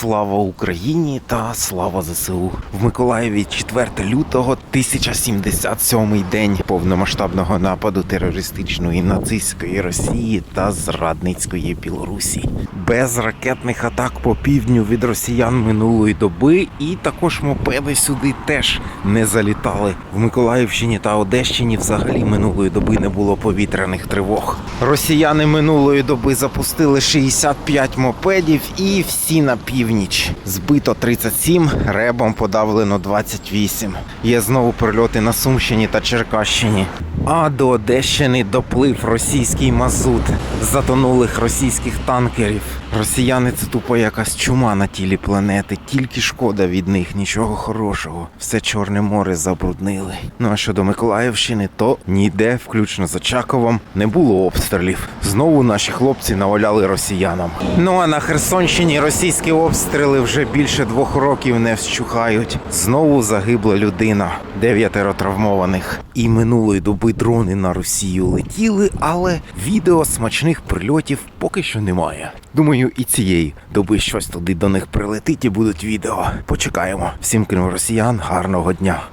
Слава Україні та слава ЗСУ. В Миколаєві 4 лютого 1077 день повномасштабного нападу терористичної нацистської Росії та зрадницької Білорусі. Без ракетних атак по півдню від росіян минулої доби, і також мопеди сюди теж не залітали. В Миколаївщині та Одещині взагалі минулої доби не було повітряних тривог. Росіяни минулої доби запустили 65 мопедів і всі на північ. Збито 37, ребом подавлено 28. Є знову прильоти на Сумщині та Черкащині. А до Одещини доплив російський мазут затонулих російських танкерів. Росіяни це тупо якась чума на тілі планети. Тільки шкода від них, нічого хорошого. Все Чорне море забруднили. Ну а щодо Миколаївщини, то ніде, включно з Очаковом, не було обстрілів. Знову наші хлопці наваляли росіянам. Ну а на Херсонщині російські обстріли вже більше двох років не вщухають. Знову загибла людина, дев'ятеро травмованих. І минулої доби дрони на Росію летіли, але відео смачних прильотів поки що немає. Думаю, і цієї доби щось туди до них прилетить і будуть відео. Почекаємо. Всім крім росіян, гарного дня.